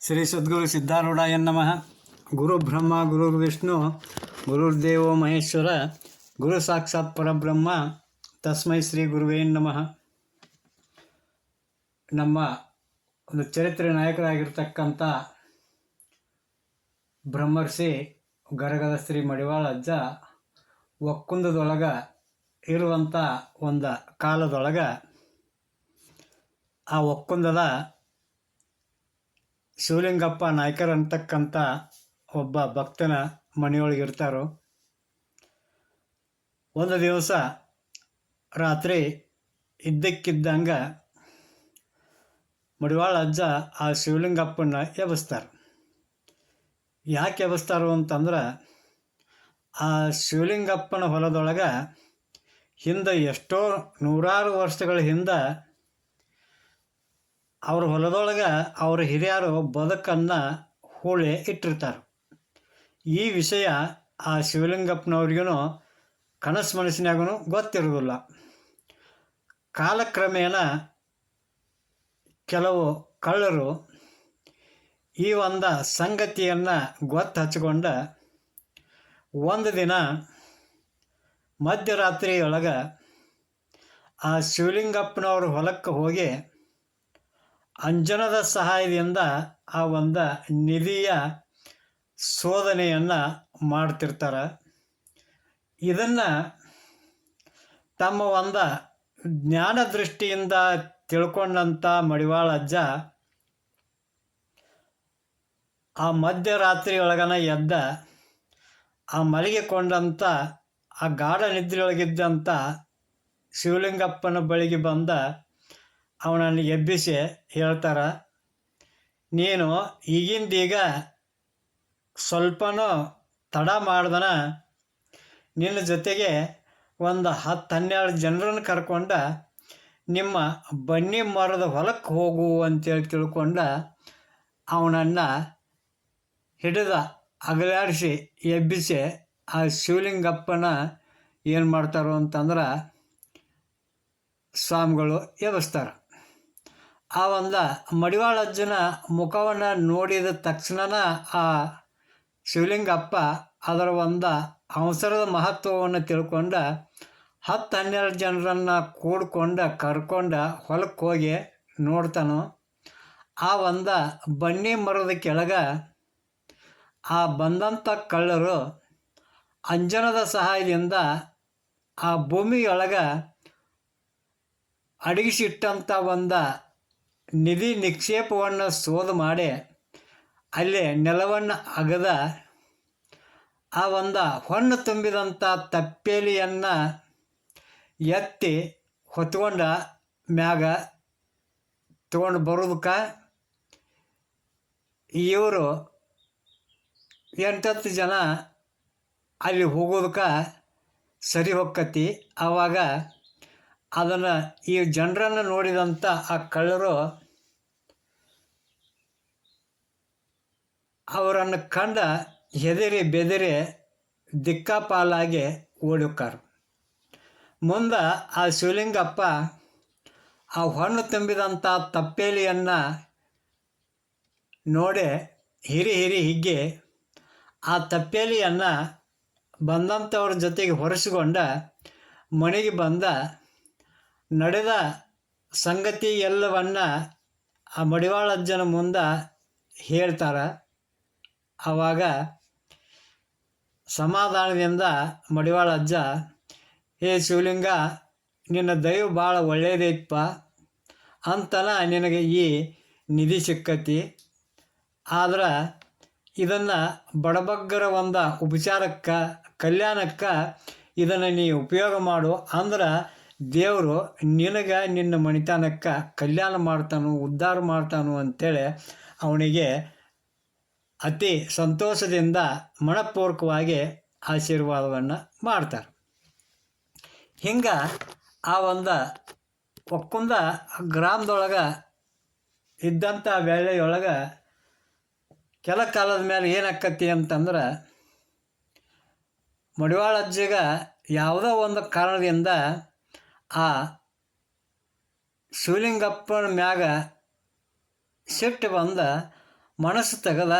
ಶ್ರೀ ಸದ್ಗುರು ಸಿದ್ಧಾರೂಢಾಯ ನಮಃ. ಗುರು ಬ್ರಹ್ಮ, ಗುರು ವಿಷ್ಣು ಗುರುರ್ದೇವೋ ಮಹೇಶ್ವರ, ಗುರು ಸಾಕ್ಷಾತ್ ಪರಬ್ರಹ್ಮ, ತಸ್ಮೈ ಶ್ರೀ ಗುರುವೇ ನಮಃ. ನಮ್ಮ ಒಂದು ಚರಿತ್ರೆ ನಾಯಕರಾಗಿರ್ತಕ್ಕಂಥ ಬ್ರಹ್ಮರ್ಷಿ ಗರಗದ ಶ್ರೀ ಮಡಿವಾಳ ಅಜ್ಜ ಒಕ್ಕುಂದದೊಳಗ ಇರುವಂಥ ಒಂದು ಕಾಲದೊಳಗ ಆ ಒಕ್ಕುಂದದ ಶಿವಲಿಂಗಪ್ಪ ನಾಯ್ಕರ್ ಅಂತಕ್ಕಂಥ ಒಬ್ಬ ಭಕ್ತನ ಮನೆಯೊಳಗೆ ಇರ್ತಾರೋ? ಒಂದು ದಿವಸ ರಾತ್ರಿ ಇದ್ದಕ್ಕಿದ್ದಂಗೆ ಮಡಿವಾಳ ಅಜ್ಜ ಆ ಶಿವಲಿಂಗಪ್ಪನ ಎಬ್ಬಿಸ್ತಾರೆ. ಯಾಕೆ ಎಬ್ಬಿಸ್ತಾರೋ ಅಂತಂದ್ರೆ ಆ ಶಿವಲಿಂಗಪ್ಪನ ಹೊಲದೊಳಗೆ ಹಿಂದೆ ಎಷ್ಟೋ ನೂರಾರು ವರ್ಷಗಳ ಹಿಂದೆ ಅವ್ರ ಹೊಲದೊಳಗೆ ಅವ್ರ ಹಿರಿಯರು ಬದುಕನ್ನು ಹೂಳೆ ಇಟ್ಟಿರ್ತಾರೆ. ಈ ವಿಷಯ ಆ ಶಿವಲಿಂಗಪ್ಪನವ್ರಿಗೂ ಕನಸು ಮನಸ್ಸಿನಾಗೂ ಗೊತ್ತಿರೋದಿಲ್ಲ. ಕಾಲಕ್ರಮೇಣ ಕೆಲವು ಕಳ್ಳರು ಈ ಒಂದು ಸಂಗತಿಯನ್ನು ಗೊತ್ತು ಹಚ್ಕೊಂಡ ಒಂದು ದಿನ ಮಧ್ಯರಾತ್ರಿಯೊಳಗೆ ಆ ಶಿವಲಿಂಗಪ್ಪನವ್ರ ಹೊಲಕ್ಕೆ ಹೋಗಿ ಅಂಜನದ ಸಹಾಯದಿಂದ ಆ ಒಂದು ನಿಧಿಯ ಶೋಧನೆಯನ್ನು ಮಾಡ್ತಿರ್ತಾರೆ. ಇದನ್ನು ತಮ್ಮ ಒಂದು ಜ್ಞಾನ ದೃಷ್ಟಿಯಿಂದ ತಿಳ್ಕೊಂಡಂಥ ಮಡಿವಾಳ ಅಜ್ಜ ಆ ಮಧ್ಯರಾತ್ರಿಯೊಳಗನ ಎದ್ದ ಆ ಮಲಗಿಕೊಂಡಂಥ ಆ ಗಾಢ ನಿದ್ರೆಯೊಳಗಿದ್ದಂಥ ಶಿವಲಿಂಗಪ್ಪನ ಬಳಿಗೆ ಬಂದ ಅವನನ್ನು ಎಬ್ಬಿಸಿ ಹೇಳ್ತಾರೆ, ನೀನು ಈಗಿಂದೀಗ ಸ್ವಲ್ಪನೂ ತಡ ಮಾಡ್ದನ? ನಿನ್ನ ಜೊತೆಗೆ ಒಂದು ಹತ್ತು ಹನ್ನೆರಡು ಜನರನ್ನು ಕರ್ಕೊಂಡ ನಿಮ್ಮ ಬನ್ನಿ ಮರದ ಹೊಲಕ್ಕೆ ಹೋಗು ಅಂತೇಳಿ ತಿಳ್ಕೊಂಡ ಅವನನ್ನು ಹಿಡಿದ ಅಗಲಾಡಿಸಿ ಎಬ್ಬಿಸಿ ಆ ಶಿವಲಿಂಗಪ್ಪನ ಏನು ಮಾಡ್ತಾರೋ ಅಂತಂದ್ರೆ ಸ್ವಾಮಿಗಳು ಎಬ್ಬಿಸ್ತಾರೆ ಆ ಒಂದು ಮಡಿವಾಳ ಅಜ್ಜನ ಮುಖವನ್ನು ನೋಡಿದ ತಕ್ಷಣ ಆ ಶಿವಲಿಂಗಪ್ಪ ಅದರ ಒಂದು ಅವಸರದ ಮಹತ್ವವನ್ನು ತಿಳ್ಕೊಂಡ ಹತ್ತು ಹನ್ನೆರಡು ಜನರನ್ನು ಕೂಡ್ಕೊಂಡ ಕರ್ಕೊಂಡು ಹೊಲಕ್ಕೆ ಹೋಗಿ ನೋಡ್ತಾನೋ. ಆ ಒಂದು ಬನ್ನಿ ಮರದ ಕೆಳಗೆ ಆ ಬಂದಂಥ ಕಳ್ಳರು ಅಂಜನದ ಸಹಾಯದಿಂದ ಆ ಭೂಮಿಯೊಳಗೆ ಅಡಗಿಸಿಟ್ಟಂಥ ಒಂದು ನಿಧಿ ನಿಕ್ಷೇಪವನ್ನು ಸೋದು ಮಾಡಿ ಅಲ್ಲಿ ನೆಲವನ್ನು ಅಗದ ಆ ಒಂದು ಹೊಣ್ಣು ತುಂಬಿದಂಥ ತಪ್ಪೇಲಿಯನ್ನು ಎತ್ತಿ ಹೊತ್ಕೊಂಡ ಮ್ಯಾಗ ತೊಗೊಂಡು ಬರೋದಕ್ಕೆ ಇವರು ಎಂಟತ್ತು ಜನ ಅಲ್ಲಿ ಹೋಗೋದಕ್ಕೆ ಸರಿ ಹೊಕ್ಕತಿ ಆವಾಗ ಅದನ್ನು ಈ ಜನರನ್ನು ನೋಡಿದಂಥ ಆ ಕಳ್ಳರು ಅವರನ್ನು ಕಂಡ ಹೆದರಿ ಬೆದರಿ ದಿಕ್ಕಾಪಾಲಾಗಿ ಓಡುಕ್ಕಾರು. ಮುಂದೆ ಆ ಶಿವಲಿಂಗಪ್ಪ ಆ ಹೊಣ್ಣು ತುಂಬಿದಂಥ ತಪ್ಪೇಲಿಯನ್ನು ನೋಡಿ ಹಿರಿ ಹಿರಿ ಹಿಗ್ಗಿ ಆ ತಪ್ಪೇಲಿಯನ್ನು ಬಂದಂಥವ್ರ ಜೊತೆಗೆ ಹೊರಿಸಿಕೊಂಡ ಮನೆಗೆ ಬಂದ ನಡೆದ ಸಂಗತಿ ಎಲ್ಲವನ್ನ ಆ ಮಡಿವಾಳಜ್ಜನ ಮುಂದೆ ಹೇಳ್ತಾರೆ. ಆವಾಗ ಸಮಾಧಾನದಿಂದ ಮಡಿವಾಳ ಅಜ್ಜ, ಹೇ ಶಿವಲಿಂಗ, ನಿನ್ನ ದೈವ ಭಾಳ ಒಳ್ಳೆಯದೈತಪ್ಪ ಅಂತನ ನಿನಗೆ ಈ ನಿಧಿ ಸಿಕ್ಕತಿ. ಆದ್ರೆ ಇದನ್ನು ಬಡಬಗ್ಗರ ಒಂದು ಉಪಚಾರಕ್ಕೆ, ಕಲ್ಯಾಣಕ್ಕೆ ಇದನ್ನು ನೀ ಉಪಯೋಗ ಮಾಡು. ಅಂದ್ರೆ ದೇವರು ನಿನಗೆ ನಿನ್ನ ಮಣಿತನಕ್ಕೆ ಕಲ್ಯಾಣ ಮಾಡ್ತಾನು ಉದ್ಧಾರ ಮಾಡ್ತಾನು ಅಂತೇಳಿ ಅವನಿಗೆ ಅತಿ ಸಂತೋಷದಿಂದ ಮನಪೂರ್ವಕವಾಗಿ ಆಶೀರ್ವಾದವನ್ನು ಮಾಡ್ತಾರೆ. ಹಿಂಗೆ ಆ ಒಂದು ಒಕ್ಕುಂದ ಗ್ರಾಮದೊಳಗೆ ಇದ್ದಂಥ ವೇಳೆಯೊಳಗೆ ಕೆಲ ಕಾಲದ ಮೇಲೆ ಏನಾಕತಿ ಅಂತಂದ್ರೆ ಮಡಿವಾಳ ಅಜ್ಜಿಗ ಯಾವುದೋ ಒಂದು ಕಾರಣದಿಂದ ಆ ಶಿವಲಿಂಗಪ್ಪನ ಮ್ಯಾಗ ಸಿಟ್ಟು ಬಂದ ಮನಸ್ಸು ತೆಗೆದ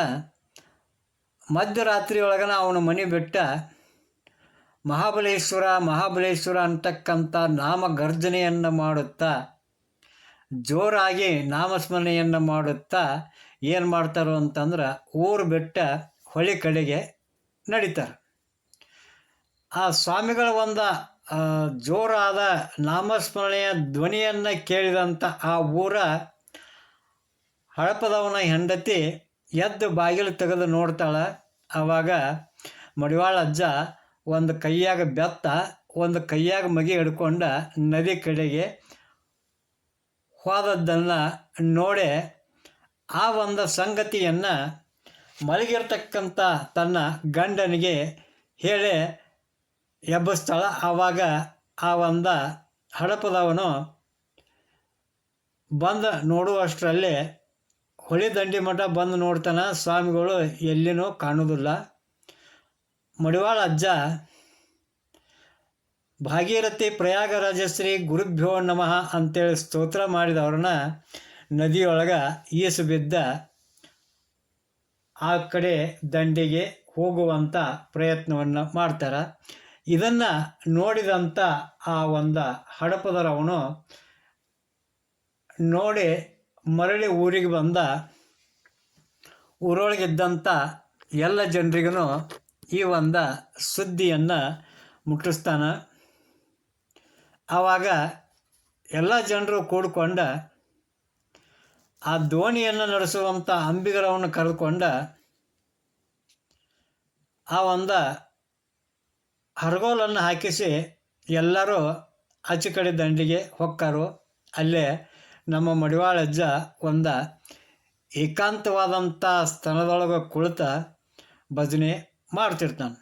ಮಧ್ಯರಾತ್ರಿ ಒಳಗನ ಅವನ ಮನೆ ಬಿಟ್ಟ, ಮಹಾಬಲೇಶ್ವರ ಮಹಾಬಲೇಶ್ವರ ಅಂತಕ್ಕಂಥ ನಾಮ ಗರ್ಜನೆಯನ್ನು ಮಾಡುತ್ತಾ, ಜೋರಾಗಿ ನಾಮಸ್ಮರಣೆಯನ್ನು ಮಾಡುತ್ತಾ ಏನು ಮಾಡ್ತಾರೋ ಅಂತಂದ್ರೆ ಊರು ಬೆಟ್ಟ ಹೊಳಿ ಕಡೆಗೆ ನಡೀತಾರೆ. ಆ ಸ್ವಾಮಿಗಳ ಒಂದು ಜೋರಾದ ನಾಮಸ್ಮರಣೆಯ ಧ್ವನಿಯನ್ನು ಕೇಳಿದಂಥ ಆ ಊರ ಹಳಪದವನ ಹೆಂಡತಿ ಎದ್ದು ಬಾಗಿಲು ತೆಗೆದು ನೋಡ್ತಾಳೆ. ಆವಾಗ ಮಡಿವಾಳ ಅಜ್ಜ ಒಂದು ಕೈಯಾಗ ಬೆತ್ತ, ಒಂದು ಕೈಯಾಗ ಮಗಿ ಹಿಡ್ಕೊಂಡ ನದಿ ಕಡೆಗೆ ಹೋದದ್ದನ್ನು ನೋಡಿ ಆ ಒಂದು ಸಂಗತಿಯನ್ನು ಮಲಗಿರ್ತಕ್ಕಂಥ ತನ್ನ ಗಂಡನಿಗೆ ಹೇಳಿ ಎಬ್ಬಿಸ್ತಾಳ ಆವಾಗ ಆ ಒಂದು ಹಡಪದವನು ಬಂದು ನೋಡುವಷ್ಟರಲ್ಲಿ ಹೊಳಿ ದಂಡಿ ಮಠ ಬಂದು ನೋಡ್ತಾನೆ ಸ್ವಾಮಿಗಳು ಎಲ್ಲಿನೂ ಕಾಣೋದಿಲ್ಲ ಮಡಿವಾಳ ಅಜ್ಜ, ಭಾಗೀರಥಿ ಪ್ರಯಾಗರಾಜಶ್ರೀ ಗುರುಭ್ಯೋ ನಮಃ ಅಂತೇಳಿ ಸ್ತೋತ್ರ ಮಾಡಿದವ್ರನ್ನ ನದಿಯೊಳಗೆ ಈಸು ಬಿದ್ದ ಆ ಕಡೆ ದಂಡಿಗೆ ಹೋಗುವಂಥ ಪ್ರಯತ್ನವನ್ನು ಮಾಡ್ತಾರೆ. ಇದನ್ನು ನೋಡಿದಂಥ ಆ ಒಂದು ಹಡಪದರವನು ನೋಡಿ ಮರಳಿ ಊರಿಗೆ ಬಂದ. ಊರೊಳಗಿದ್ದಂಥ ಎಲ್ಲ ಜನರಿಗೂ ಈ ಒಂದು ಸುದ್ದಿಯನ್ನು ಮುಟ್ಟಿಸ್ತಾನೆ. ಆವಾಗ ಎಲ್ಲ ಜನರು ಕೂಡ್ಕೊಂಡ ಆ ದೋಣಿಯನ್ನು ನಡೆಸುವಂಥ ಅಂಬಿಗರವನ್ನು ಕರೆದುಕೊಂಡ ಆ ಒಂದು ಹರಗೋಲನ್ನು ಹಾಕಿಸಿ ಎಲ್ಲರೂ ಆಚೆ ಕಡೆ ದಂಡಿಗೆ ಹೊಕ್ಕರು. ಅಲ್ಲೇ ನಮ್ಮ ಮಡಿವಾಳಜ್ಜ ಒಂದ ಏಕಾಂತವಾದಂಥ ಸ್ಥಳದೊಳಗೆ ಕುಳಿತ ಭಜನೆ ಮಾಡ್ತಿರ್ತಾನೆ.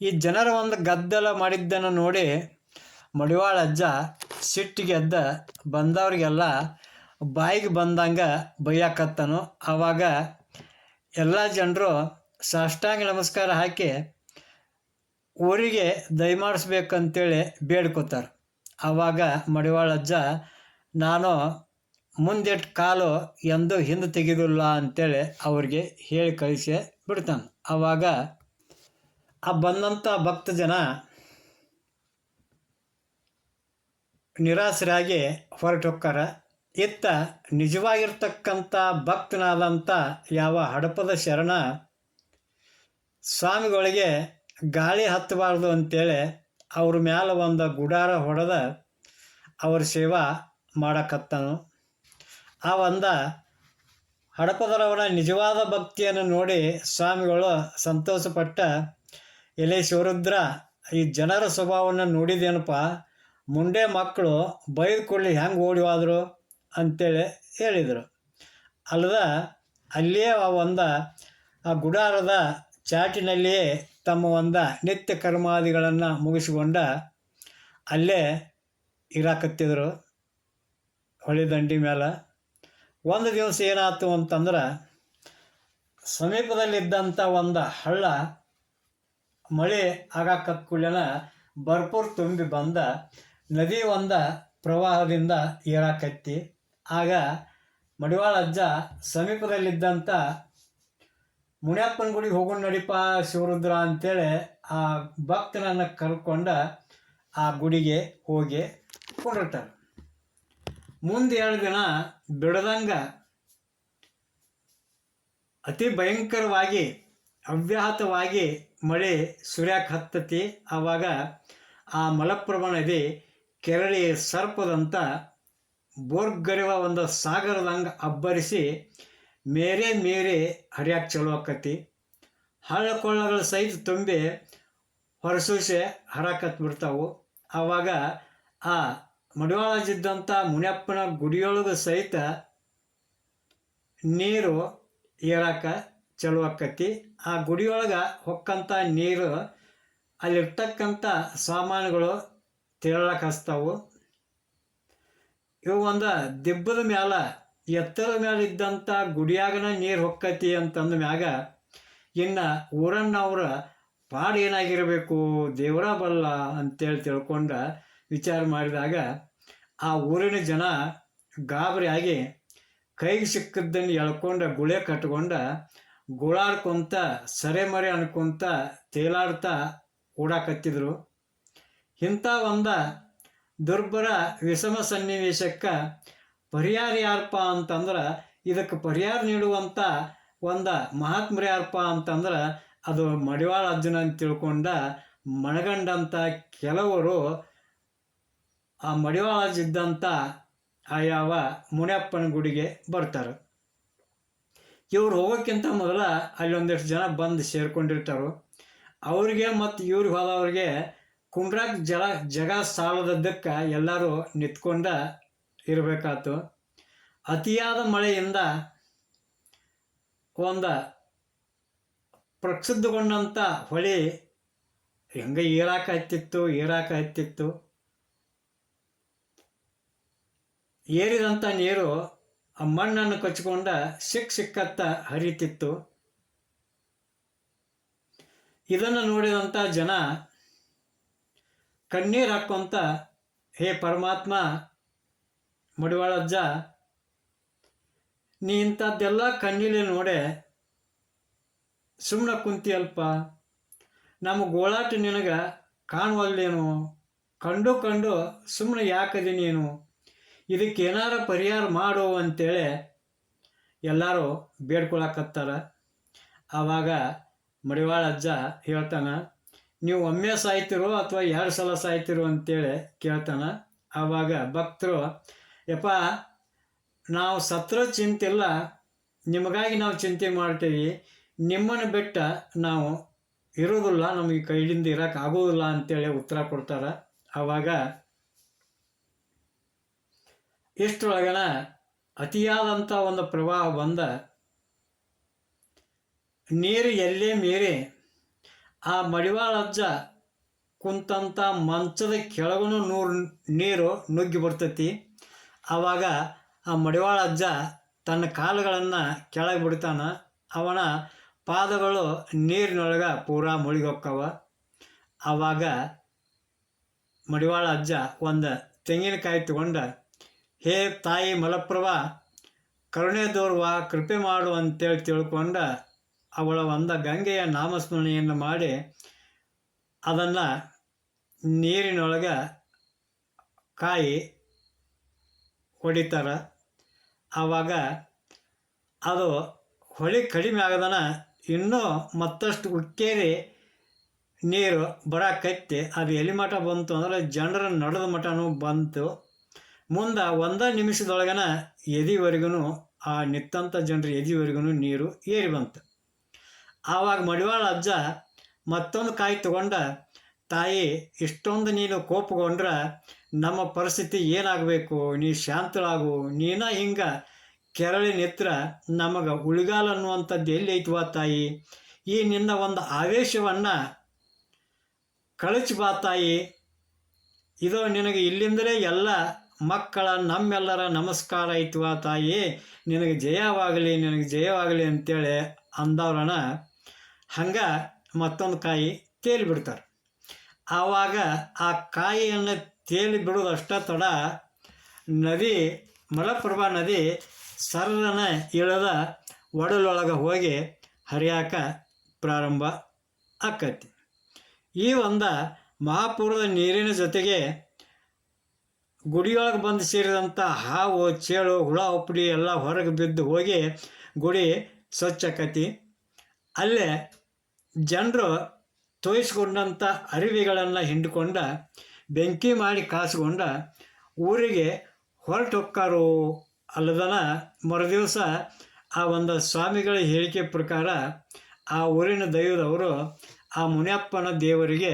ಈ ಜನರ ಒಂದು ಗದ್ದಲ ಮಾಡಿದ್ದನ್ನು ನೋಡಿ ಮಡಿವಾಳ ಅಜ್ಜ ಸಿಟ್ಟಿಗೆ ಎದ್ದ ಬಂದವ್ರಿಗೆಲ್ಲ ಬಾಯಿಗೆ ಬಂದಂಗೆ ಬೈಯಾಕತ್ತನು. ಆವಾಗ ಎಲ್ಲ ಜನರು ಸಾಷ್ಟಾಂಗ ನಮಸ್ಕಾರ ಹಾಕಿ ಊರಿಗೆ ದಯಮಾಡಿಸ್ಬೇಕಂತೇಳಿ ಬೇಡ್ಕೋತಾರೆ. ಆವಾಗ ಮಡಿವಾಳ ಅಜ್ಜ, ನಾನು ಮುಂದಿಟ್ಟು ಕಾಲು ಎಂದು ಹಿಂದೆ ತೆಗೆದಿಲ್ಲ ಅಂತೇಳಿ ಅವ್ರಿಗೆ ಹೇಳಿ ಕಳಿಸಿ ಬಿಡ್ತಾನೆ. ಆವಾಗ ಆ ಬಂದಂಥ ಭಕ್ತ ಜನ ನಿರಾಸರಾಗಿ ಹೊರಟು ಇತ್ತ ನಿಜವಾಗಿರ್ತಕ್ಕಂಥ ಭಕ್ತನಾದಂಥ ಯಾವ ಹಡಪದ ಶರಣ ಸ್ವಾಮಿಗಳಿಗೆ ಗಾಳಿ ಹತ್ತಬಾರ್ದು ಅಂತೇಳಿ ಅವ್ರ ಮ್ಯಾಲ ಒಂದು ಗುಡಾರ ಹೊಡೆದ ಅವ್ರ ಸೇವಾ ಮಾಡಕತ್ತನು. ಆ ಒಂದ ಹಡಪದರವರ ನಿಜವಾದ ಭಕ್ತಿಯನ್ನು ನೋಡಿ ಸ್ವಾಮಿಗಳು ಸಂತೋಷಪಟ್ಟ ಎಲೆ ಶಿವರುದ್ರ, ಈ ಜನರ ಸ್ವಭಾವವನ್ನು ನೋಡಿದೇನಪ್ಪ ಮುಂಡೆ ಮಕ್ಕಳು ಬೈದು ಕೊಡಲಿ ಹೆಂಗೆ ಓಡಿವಾದರು ಅಂತೇಳಿ ಹೇಳಿದರು. ಅಲ್ಲದ ಅಲ್ಲಿಯೇ ಆ ಒಂದ ಆ ಗುಡಾರದ ಚಾಟಿನಲ್ಲಿಯೇ ತಮ್ಮ ಒಂದು ನಿತ್ಯ ಕರ್ಮಾದಿಗಳನ್ನು ಮುಗಿಸಿಕೊಂಡ ಅಲ್ಲೇ ಇರಾಕತ್ತಿದ್ರು ಹೊಳೆ ದಂಡಿ ಮೇಲೆ ಒಂದು ದಿವಸ ಏನಾಯ್ತು ಅಂತಂದ್ರೆ ಸಮೀಪದಲ್ಲಿದ್ದಂಥ ಒಂದು ಹಳ್ಳ ಮಳೆ ಆಗಾಕತ್ ಕೂಡಲೇ ಭರ್ಪೂರ್ ತುಂಬಿ ಬಂದ ನದಿ ಒಂದ ಪ್ರವಾಹದಿಂದ ಏರಾಕತ್ತಿ. ಆಗ ಮಡಿವಾಳ ಅಜ್ಜ ಸಮೀಪದಲ್ಲಿದ್ದಂಥ ಮುನಿಯಪ್ಪನ ಗುಡಿಗೆ ಹೋಗೋಣ ನಡಿಪ ಶಿವರುದ್ರ ಅಂತೇಳಿ ಆ ಭಕ್ತನನ್ನು ಕರ್ಕೊಂಡ ಆ ಗುಡಿಗೆ ಹೋಗಿ ಕೊಂಡಿರ್ತಾರೆ. ಮುಂದೆ ಎರಡು ದಿನ ಬಿಡದಂಗ ಅತಿ ಭಯಂಕರವಾಗಿ, ಅವ್ಯಾಹತವಾಗಿ ಮಳೆ ಸುರ್ಯಾಕ್ ಹತ್ತತಿ. ಆವಾಗ ಆ ಮಲಪ್ರಭಾ ನದಿ ಕೆರಳಿ ಸರ್ಪದಂತ ಬೋರ್ಗರಿವ ಒಂದು ಸಾಗರದಂಗೆ ಅಬ್ಬರಿಸಿ ಮೇರೆ ಮೇರೆ ಹರಿಯಾಕೆ ಚಲೋ ಆಕತಿ. ಹಳ್ಳ ಕೊಳ್ಳಗಳ ಸಹಿತ ತುಂಬಿ ಹೊರಸೂಸೆ ಹರಾಕತ್ ಬಿಡ್ತಾವು. ಆವಾಗ ಆ ಮಡಿವಾಳಜಿದ್ದಂಥ ಮುನಿಯಪ್ಪನ ಗುಡಿಯೊಳಗೆ ಸಹಿತ ನೀರು ಏರಾಕ ಚಲೋ ಆಕತಿ. ಆ ಗುಡಿಯೊಳಗೆ ಹೊಕ್ಕಂಥ ನೀರು ಅಲ್ಲಿರ್ತಕ್ಕಂಥ ಸಾಮಾನುಗಳು ತೆರಳಕ್ಕೆ ಹಚ್ತಾವು. ಇವು ಒಂದು ದಿಬ್ಬದ ಮ್ಯಾಲ ಎತ್ತರದ ಮ್ಯಾಲ ಇದ್ದಂಥ ಗುಡಿಯಾಗನ ನೀರು ಹೊಕ್ಕತಿ ಅಂತಂದ ಮ್ಯಾಗ, ಇನ್ನು ಊರನ್ನವರ ಪಾಡು ಏನಾಗಿರಬೇಕು, ದೇವರ ಬಲ್ಲ ಅಂತೇಳಿ ತಿಳ್ಕೊಂಡ ವಿಚಾರ ಮಾಡಿದಾಗ, ಆ ಊರಿನ ಜನ ಗಾಬರಿಯಾಗಿ ಕೈಗೆ ಸಿಕ್ಕದ್ದನ್ನು ಎಳ್ಕೊಂಡ ಗುಳೆ ಕಟ್ಕೊಂಡ ಗುಳಾಡ್ಕೊಂತ ಸರೆಮರೆ ಅನ್ಕೊಂತ ತೇಲಾಡ್ತಾ ಓಡಾಕತ್ತಿದ್ರು. ಇಂಥ ಒಂದು ದುರ್ಬರ ವಿಷಮ ಸನ್ನಿವೇಶಕ್ಕೆ ಪರಿಹಾರ ಯಾರಪ್ಪ ಅಂತಂದ್ರೆ ಇದಕ್ಕೆ ಪರಿಹಾರ ನೀಡುವಂಥ ಒಂದು ಮಹಾತ್ಮರು ಯಾರಪ್ಪ ಅಂತಂದ್ರೆ ಅದು ಮಡಿವಾಳ ಅರ್ಜುನ ಅಂತ ತಿಳ್ಕೊಂಡ ಮಣಗಂಡಂಥ ಕೆಲವರು ಆ ಮಡಿವಾಳ ಇದ್ದಂಥ ಆ ಮುನಿಯಪ್ಪನ ಗುಡಿಗೆ ಬರ್ತಾರೆ. ಇವ್ರು ಹೋಗೋಕ್ಕಿಂತ ಮೊದಲ ಅಲ್ಲಿ ಒಂದಿಷ್ಟು ಜನ ಬಂದು ಸೇರ್ಕೊಂಡಿರ್ತಾರೆ. ಅವ್ರಿಗೆ ಮತ್ತು ಇವ್ರಿಗೆ ಹೋದವ್ರಿಗೆ ಕುಂಡ್ರಾಕ್ ಜಲ ಜಗ ಸಾಲದದ್ದಕ್ಕೆ ಎಲ್ಲರೂ ನಿಂತ್ಕೊಂಡ ಇರಬೇಕಾತು. ಅತಿಯಾದ ಮಳೆಯಿಂದ ಒಂದು ಪ್ರಕ್ಷುಬ್ಧಗೊಂಡಂಥ ಹೊಳೆ ಹೆಂಗೆ ಏರಾಕ ಹತ್ತಿತ್ತು ಏರಾಕ ಹತ್ತಿತ್ತು ಏರಿದಂಥ ನೀರು ಆ ಮಣ್ಣನ್ನು ಕಚ್ಕೊಂಡ ಸಿಕ್ಕ ಸಿಕ್ಕತ್ತ ಹರಿತಿತ್ತು. ಇದನ್ನು ನೋಡಿದಂಥ ಜನ ಕಣ್ಣೀರು ಹಾಕ್ಕೊಂತ ಹೇ ಪರಮಾತ್ಮ ಮಡಿವಾಳಜ್ಜ ನೀ ಇಂಥದ್ದೆಲ್ಲ ಕಣ್ಣಿಲೆ ನೋಡೆ ಸುಮ್ಮನೆ ಕುಂತಿಯಲ್ಪ. ನಮ್ಮ ಗೋಳಾಟ ನಿನಗೆ ಕಾಣುವಲ್ಲೇನು? ಕಂಡು ಕಂಡು ಸುಮ್ಮನೆ ಯಾಕದಿ ನೀನು? ಇದಕ್ಕೆ ಏನಾರ ಪರಿಹಾರ ಮಾಡು ಅಂತೇಳಿ ಎಲ್ಲರೂ ಬೇಡ್ಕೊಳಕತ್ತಾರ. ಆವಾಗ ಮಡಿವಾಳ ಅಜ್ಜ ಹೇಳ್ತಾನ, ನೀವು ಒಮ್ಮೆ ಸಾಯ್ತಿರೋ ಅಥವಾ ಎರಡು ಸಲ ಸಾಯ್ತಿರೋ ಅಂತೇಳಿ ಕೇಳ್ತಾನೆ. ಆವಾಗ ಭಕ್ತರು ಯಪ್ಪ, ನಾವು ಸತ್ರ ಚಿಂತಿಲ್ಲ ನಿಮಗಾಗಿ ನಾವು ಚಿಂತೆ ಮಾಡ್ತೀವಿ. ನಿಮ್ಮನ್ನು ಬಿಟ್ಟ ನಾವು ಇರೋದಿಲ್ಲ, ನಮಗೆ ಕೈಲಿಂದ ಇರೋಕೆ ಆಗೋದಿಲ್ಲ ಅಂತೇಳಿ ಉತ್ತರ ಕೊಡ್ತಾರ. ಆವಾಗ ಇಷ್ಟರೊಳಗನ ಅತಿಯಾದಂಥ ಒಂದು ಪ್ರವಾಹ ಬಂದ. ನೀರು ಎಲ್ಲೇ ಮೀರಿ ಆ ಮಡಿವಾಳ ಅಜ್ಜ ಕುಂತಂಥ ಮಂಚದ ಕೆಳಗೂ ನೂರು ನೀರು ನುಗ್ಗಿ ಬರ್ತೈತಿ. ಆವಾಗ ಆ ಮಡಿವಾಳ ಅಜ್ಜ ತನ್ನ ಕಾಲುಗಳನ್ನು ಕೆಳಗೆ ಬಿಡ್ತಾನ. ಅವನ ಪಾದಗಳು ನೀರಿನೊಳಗೆ ಪೂರಾ ಮುಳುಗಿ ಹೋಕ್ಕವ ಆವಾಗ ಮಡಿವಾಳ ಅಜ್ಜ ಒಂದು ತೆಂಗಿನಕಾಯಿ ತಗೊಂಡ, ಹೇ ತಾಯಿ ಮಲಪ್ರಭಾ, ಕರುಣೆ ದೋರ್ವ ಕೃಪೆ ಮಾಡು ಅಂತೇಳಿ ತಿಳ್ಕೊಂಡ ಅವಳ ಒಂದು ಗಂಗೆಯ ನಾಮಸ್ಮರಣೆಯನ್ನು ಮಾಡಿ ಅದನ್ನು ನೀರಿನೊಳಗೆ ಕಾಯಿ ಹೊಡಿತಾರೆ. ಆವಾಗ ಅದು ಹೊಳಿ ಕಡಿಮೆ ಆಗದನ ಇನ್ನೂ ಮತ್ತಷ್ಟು ಉಕ್ಕೇರಿ ನೀರು ಬರಾಕತ್ತಿ ಅದು ಎಲ್ಲಿ ಮಠ ಬಂತು ಅಂದ್ರೆ ಜನರ ನಡೆದ ಮಠನೂ ಬಂತು. ಮುಂದೆ ಒಂದೇ ನಿಮಿಷದೊಳಗನ ಎದಿವರೆಗೂ ಆ ನಿತ್ತಂಥ ಜನರ ಎದಿವರೆಗೂ ನೀರು ಏರಿ ಬಂತು. ಆವಾಗ ಮಡಿವಾಳ ಅಜ್ಜ ಮತ್ತೊಂದು ಕಾಯಿ ತಗೊಂಡ ತಾಯಿ, ಇಷ್ಟೊಂದು ನೀನು ಕೋಪಗೊಂಡ್ರೆ ನಮ್ಮ ಪರಿಸ್ಥಿತಿ ಏನಾಗಬೇಕು? ನೀ ಶಾಂತಳಾಗು. ನೀನ ಹಿಂಗೆ ಕೆರಳಿ ನಿತ್ರ ನಮಗೆ ಉಳಿಗಾಲ ಅನ್ನುವಂಥದ್ದು ಎಲ್ಲಿ ಐತವಾ ತಾಯಿ? ಈ ನಿನ್ನ ಒಂದು ಆವೇಶವನ್ನು ಕಳಚಿ ಬಾ ತಾಯಿ. ಇದು ನಿನಗೆ ಇಲ್ಲಿಂದಲೇ ಎಲ್ಲ ಮಕ್ಕಳ ನಮ್ಮೆಲ್ಲರ ನಮಸ್ಕಾರ ಐತವ ತಾಯಿ? ನಿನಗೆ ಜಯವಾಗಲಿ ನಿನಗೆ ಜಯವಾಗಲಿ ಅಂತೇಳಿ ಅಂದವ್ರಣ ಹಂಗೆ ಮತ್ತೊಂದು ಕಾಯಿ ತೇಲಿ ಬಿಡ್ತಾರೆ. ಆವಾಗ ಆ ಕಾಯಿಯನ್ನು ತೇಲಿ ಬಿಡೋದು ತಡ. ನದಿ, ಮಲಪ್ರಭಾ ನದಿ ಸರ್ರನ ಇಳದ ಒಡಲೊಳಗೆ ಹೋಗಿ ಹರಿಯಾಕ ಪ್ರಾರಂಭ ಆಕತಿ. ಈ ಒಂದು ಮಹಾಪೂರದ ನೀರಿನ ಜೊತೆಗೆ ಗುಡಿಯೊಳಗೆ ಬಂದು ಸೇರಿದಂಥ ಹಾವು, ಚೇಳು, ಹುಳ, ಉಪ್ಪಡಿ ಎಲ್ಲ ಹೊರಗೆ ಬಿದ್ದು ಹೋಗಿ ಗುಡಿ ಸ್ವಚ್ಛ ಆಕತಿ. ಅಲ್ಲೇ ಜನರು ತೋಯಿಸ್ಕೊಂಡಂಥ ಅರಿವಿಗಳನ್ನು ಹಿಂಡ್ಕೊಂಡ, ಬೆಂಕಿ ಮಾಡಿ ಕಾಸ್ಕೊಂಡ ಊರಿಗೆ ಹೊರಟು ಅಲ್ಲದನ ಮರುದಿವಸ ಆ ಒಂದು ಸ್ವಾಮಿಗಳ ಹೇಳಿಕೆ ಪ್ರಕಾರ ಆ ಊರಿನ ದೈವದವರು ಆ ಮುನಿಯಪ್ಪನ ದೇವರಿಗೆ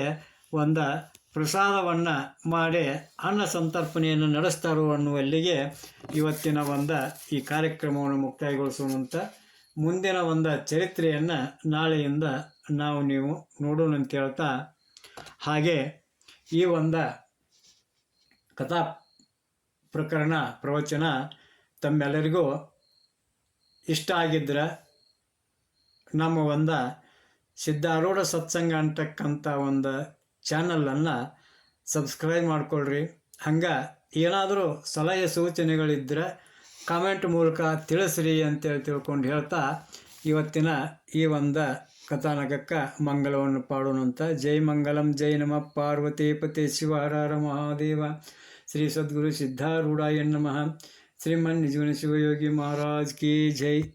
ಒಂದು ಪ್ರಸಾದವನ್ನು ಮಾಡಿ ಅನ್ನ ಸಂತರ್ಪಣೆಯನ್ನು ನಡೆಸ್ತಾರೋ ಅನ್ನುವಲ್ಲಿಗೆ ಇವತ್ತಿನ ಒಂದು ಈ ಕಾರ್ಯಕ್ರಮವನ್ನು ಮುಕ್ತಾಯಗೊಳಿಸುವಂಥ ಮುಂದಿನ ಒಂದು ಚರಿತ್ರೆಯನ್ನು ನಾಳೆಯಿಂದ ನಾವು ನೀವು ನೋಡೋಣ ಅಂತ ಹೇಳ್ತಾ, ಹಾಗೆ ಈ ಒಂದು ಕಥಾ ಪ್ರಕರಣ, ಪ್ರವಚನ ತಮ್ಮೆಲ್ಲರಿಗೂ ಇಷ್ಟ ಆಗಿದ್ರೆ ನಮ್ಮ ಒಂದು ಸಿದ್ಧಾರೂಢ ಸತ್ಸಂಗ ಅಂತಕ್ಕಂಥ ಒಂದು ಚಾನಲನ್ನು ಸಬ್ಸ್ಕ್ರೈಬ್ ಮಾಡಿಕೊಳ್ಳ್ರಿ ಹಂಗೆ ಏನಾದರೂ ಸಲಹೆ ಸೂಚನೆಗಳಿದ್ದರೆ ಕಾಮೆಂಟ್ ಮೂಲಕ ತಿಳಿಸ್ರಿ ಅಂತೇಳಿ ತಿಳ್ಕೊಂಡು ಹೇಳ್ತಾ, ಇವತ್ತಿನ ಈ ಒಂದು ಕಥಾನಕಕ್ಕೆ ಮಂಗಲವನ್ನು ಪಾಡೋಣಂತ. ಜೈ ಮಂಗಲಂ, ಜೈ ನಮ. ಪಾರ್ವತಿ ಪತಿ ಮಹಾದೇವ. ಶ್ರೀ ಸದ್ಗುರು ಸಿದ್ಧಾರೂಢಾಯ ನಮಃ. ಶ್ರೀಮನ್ ನಿಜವನ ಶಿವಯೋಗಿ ಮಹಾರಾಜ್ ಕಿ ಜೈ.